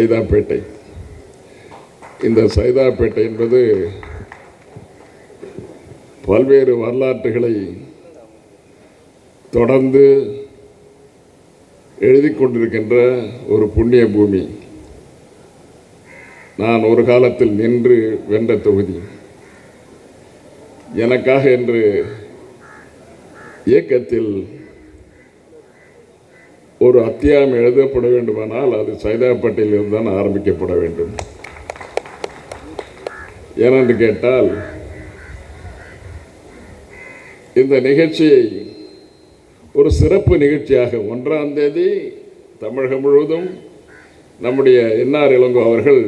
சைதாப்பேட்டை. இந்த சைதாப்பேட்டை என்பது பல்வேறு வரலாற்றுகளை தொடர்ந்து எழுதி கொண்டிருக்கின்ற ஒரு புண்ணிய பூமி. நான் ஒரு காலத்தில் நின்று வென்ற தொகுதி. எனக்காக என்று இயக்கத்தில் ஒரு அத்தியாயம் எழுதப்பட வேண்டுமானால் அது சைதாப்பட்டியிலிருந்து தான் ஆரம்பிக்கப்பட வேண்டும். ஏனென்று கேட்டால் இந்த நிகழ்ச்சியை ஒரு சிறப்பு நிகழ்ச்சியாக ஒன்றாம் தேதி தமிழகம் முழுவதும் நம்முடைய என்ஆர் இளங்கோ அவர்கள்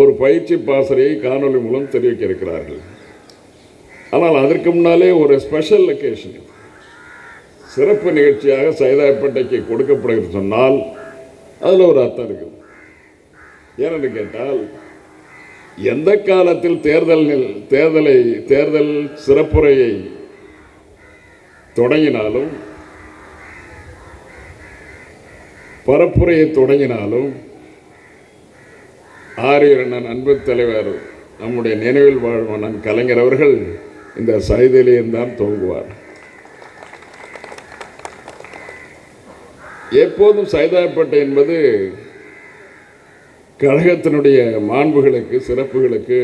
ஒரு பயிற்சி பாசறையை காணொளி மூலம் தெரிவிக்க இருக்கிறார்கள். ஆனால் அதற்கு முன்னாலே ஒரு ஸ்பெஷல் லொக்கேஷன் சிறப்பு நிகழ்ச்சியாக சைதாப்பேட்டைக்கு கொடுக்கப்படுகிறது சொன்னால் அதில் ஒரு அர்த்தம் இருக்குது ஏனென்று கேட்டால் எந்த காலத்தில் தேர்தல் தேர்தலை தேர்தல் சிறப்புரையை தொடங்கினாலும் பரப்புரையை தொடங்கினாலும் ஆரியரணன் அன்பு தலைவர் நம்முடைய நினைவில் வாழும் கலைஞர் அவர்கள் இந்த சைதிலேயும் துவங்குவார். எப்போதும் சைதாப்பேட்டை என்பது கழகத்தினுடைய மாண்புகளுக்கு சிறப்புகளுக்கு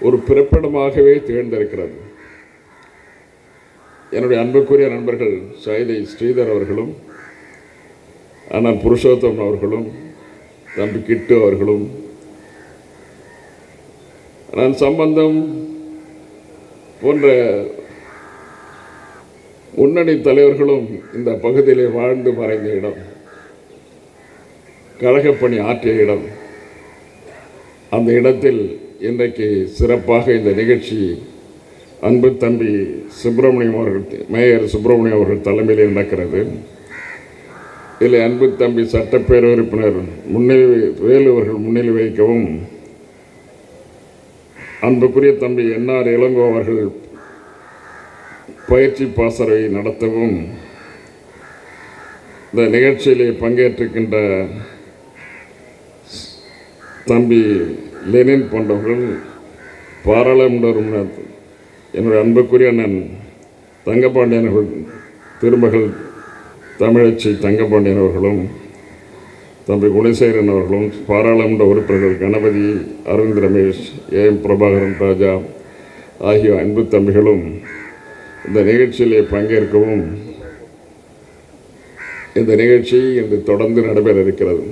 ஒரு பிறப்பிடமாகவே திகழ்ந்திருக்கிறது. என்னுடைய அன்புக்குரிய நண்பர்கள் சைதை ஸ்ரீதர் அவர்களும் அண்ணன் புருஷோத்தம் அவர்களும் தம்பி கிட்டு அவர்களும் நான் சம்பந்தம் போன்ற முன்னணி தலைவர்களும் இந்த பகுதியிலே வாழ்ந்து மறைந்த இடம். கழகப்பணி ஆற்றிய இடம். அந்த இடத்தில் இன்றைக்கு சிறப்பாக இந்த நிகழ்ச்சி அன்பு தம்பி சுப்பிரமணியம் அவர்கள் மேயர் சுப்பிரமணியம் அவர்கள் தலைமையில் நடக்கிறது. இதில் அன்பு தம்பி சட்டப்பேரவை உறுப்பினர் முன்னிலை வேலு அவர்கள் முன்னிலை வைக்கவும் அன்புக்குரிய தம்பி என்ஆர் இளங்கோ அவர்கள் பயிற்சி பாசறை நடத்தவும் இந்த நிகழ்ச்சியிலே பங்கேற்றுக்கின்ற தம்பி லெனின் போன்றவர்கள் பாராளுமன்ற என்னுடைய அன்புக்குரிய அண்ணன் தங்கப்பாண்டியன் அவர்கள் திருமகள் தமிழச்சி தங்கப்பாண்டியன் அவர்களும் தம்பி குணசேகரன் அவர்களும் பாராளுமன்ற உறுப்பினர்கள் கணபதி அரவிந்த் ரமேஷ் ஏ எம் பிரபாகரன் ராஜா ஆகிய அன்பு தம்பிகளும் இந்த நிகழ்ச்சியிலே பங்கேற்கவும் இந்த நிகழ்ச்சி இன்று தொடர்ந்து நடைபெற இருக்கிறது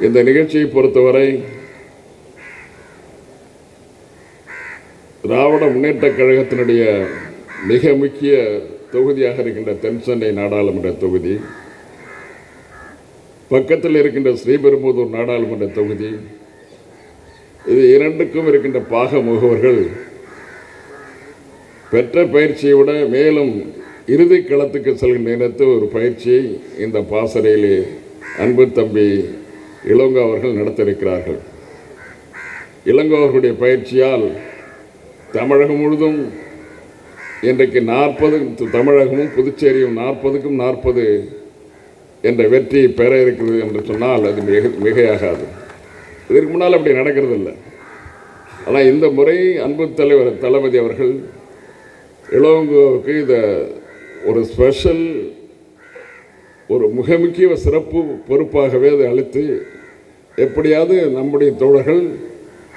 இந்த நிகழ்ச்சியை பொறுத்தவரை திராவிட முன்னேற்ற கழகத்தினுடைய மிக முக்கிய தொகுதியாக இருக்கின்ற தென்சென்னை நாடாளுமன்ற தொகுதி பக்கத்தில் இருக்கின்ற ஸ்ரீபெரும்புதூர் நாடாளுமன்ற தொகுதி இது இரண்டுக்கும் இருக்கின்ற பாக முகவர்கள் பெற்ற பயிற்சியை விட மேலும் இறுதி களத்துக்கு செல்கின்ற நேரத்தில் ஒரு பயிற்சியை இந்த பாசறையிலே அன்பு தம்பி இளங்கோ அவர்கள் நடத்திருக்கிறார்கள் இளங்கோ அவர்களுடைய பயிற்சியால் தமிழகம் முழுதும் இன்றைக்கு நாற்பது தமிழகமும் புதுச்சேரியும் நாற்பதுக்கும் நாற்பது என்ற வெற்றி பெற இருக்கிறது என்று சொன்னால் அது மிக மிகையாகாது. இதற்கு முன்னால் அப்படி நடக்கிறது இல்லை ஆனால் இந்த முறை அன்பு தலைவர் தளபதி அவர்கள் இளவங்கோவுக்கு இதை ஒரு ஸ்பெஷல் ஒரு மிக முக்கிய சிறப்பு பொறுப்பாகவே அதை அளித்து எப்படியாவது நம்முடைய தோழர்கள்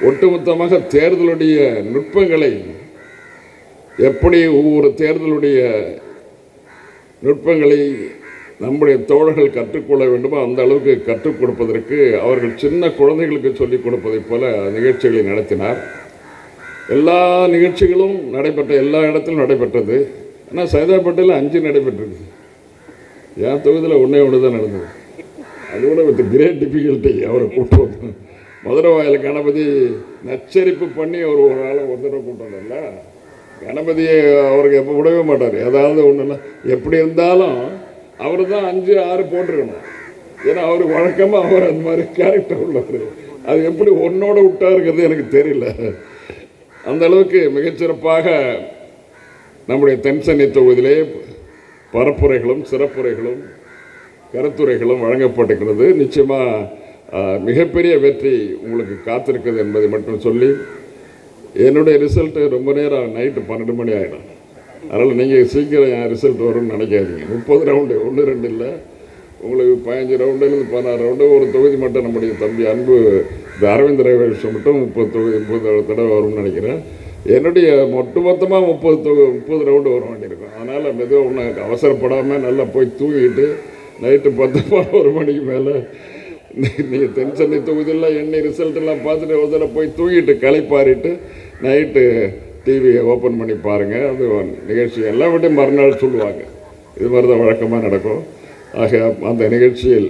ஒட்டுமொத்தமாக தேர்தலுடைய நுட்பங்களை எப்படி ஒவ்வொரு தேர்தலுடைய நுட்பங்களை நம்முடைய தோழர்கள் கற்றுக்கொள்ள வேண்டுமோ அந்த அளவுக்கு கற்றுக் கொடுப்பதற்கு அவர்கள் சின்ன குழந்தைகளுக்கு சொல்லிக் கொடுப்பதைப் போல நிகழ்ச்சிகளை நடத்தினார். எல்லா நிகழ்ச்சிகளும் நடைபெற்ற எல்லா இடத்திலும் நடைபெற்றது. ஆனால் சைதாப்பேட்டையில் அஞ்சு நடைபெற்றது என் தொகுதியில் ஒன்றே ஒன்று தான் நடந்தது. அது கூட வித் கிரேட் டிஃபிகல்ட்டி அவரை கூப்பிட்டு வந்து மதுரை வாயில் கணபதி நச்சரிப்பு பண்ணி அவர் ஒரு ஆளை ஒரு தடவை கூட்டு கணபதியை அவருக்கு எப்போ விடவே மாட்டார். ஏதாவது ஒன்றுனா எப்படி இருந்தாலும் அவர் தான் அஞ்சு ஆறு போட்டிருக்கணும். ஏன்னா அவர் வழக்கமாக அவர் அந்த மாதிரி கேரக்டர் உள்ளவர். அது எப்படி ஒன்னோட விட்டாருங்கிறது எனக்கு தெரியல. அந்த அளவுக்கு மிகச்சிறப்பாக நம்முடைய தென்சென்னை தொகுதியிலே பரப்புரைகளும் சிறப்புரைகளும் கருத்துரைகளும் வழங்கப்பட்டிருக்கிறது. நிச்சயமாக மிகப்பெரிய வெற்றி உங்களுக்கு காத்திருக்குது என்பதை மட்டும் சொல்லி என்னுடைய ரிசல்ட்டு ரொம்ப நேரம் நைட்டு பன்னெண்டு மணி ஆகிடும் அதனால் நீங்கள் சீக்கிரம் என் ரிசல்ட் வரும்னு நினைக்காதீங்க. முப்பது ரவுண்டு ஒன்று ரெண்டு இல்லை. உங்களுக்கு பதினஞ்சு ரவுண்டுலேருந்து பதினாறு ரவுண்டு ஒரு தொகுதி மட்டும் நம்முடைய தம்பி அன்பு இந்த அரவிந்த் ரவிஷம் மட்டும் முப்பது தொகுதி முப்பது தடவை வரும்னு நினைக்கிறேன். என்னுடைய ஒட்டு மொத்தமாக முப்பது தொகு முப்பது ரவுண்டு வர வேண்டியிருக்கும். அதனால் மெதுவாக ஒன்று அவசரப்படாமல் நல்லா போய் தூங்கிட்டு நைட்டு பத்து ஒரு மணிக்கு மேலே நீங்கள் தென் சென்னை தொகுதியெல்லாம் எண்ணெய் ரிசல்ட்டெல்லாம் பார்த்துட்டு ஒரு தடவை போய் தூங்கிட்டு களைப்பாரிட்டு நைட்டு டிவியை ஓப்பன் பண்ணி பாருங்கள் அது நிகழ்ச்சி. எல்லா விட்டையும் மறுநாள் சொல்லுவாங்க. இது மாதிரி தான் வழக்கமாக நடக்கும். ஆக அந்த நிகழ்ச்சியில்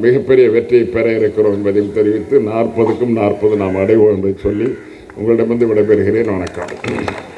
மிகப்பெரிய வெற்றியை பெற இருக்கிறோம் என்பதையும் தெரிவித்து நாற்பதுக்கும் நாற்பது நாம் அடைவோம் என்பதை சொல்லி உங்களிடமிருந்து விடைபெறுகிறேன். வணக்கம்.